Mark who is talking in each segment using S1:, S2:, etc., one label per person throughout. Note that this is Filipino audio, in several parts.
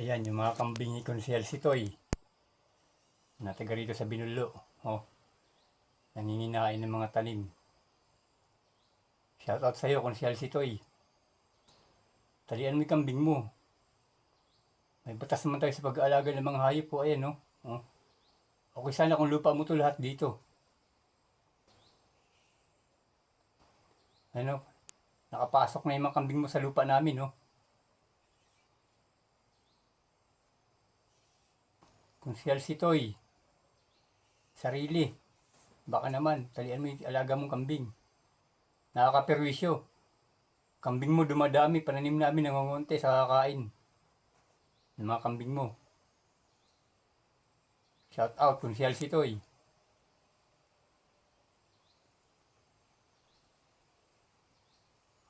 S1: Ayan, yung mga kambing ni Consel Sitoy. Nataga rito sa Binulo. Oh. Nanginginain ng mga tanim. Shoutout sa'yo, Consel Sitoy. Talian mo yung kambing mo. May batas naman tayo sa pag-aalaga ng mga hayop po. Ayan, no? Oh. Okay sana kung lupa mo to lahat dito. Ano? Nakapasok na yung mga kambing mo sa lupa namin, no? Kung si Alcitoy, sarili, baka naman, talian mo yung alaga mong kambing. Nakakaperwisyo. Kambing mo dumadami, pananim namin nangungunti sa kakain. Ng mga kambing mo. Shout out kung si Alcitoy.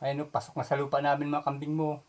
S1: Ayun, pasok na sa lupa namin mga kambing mo.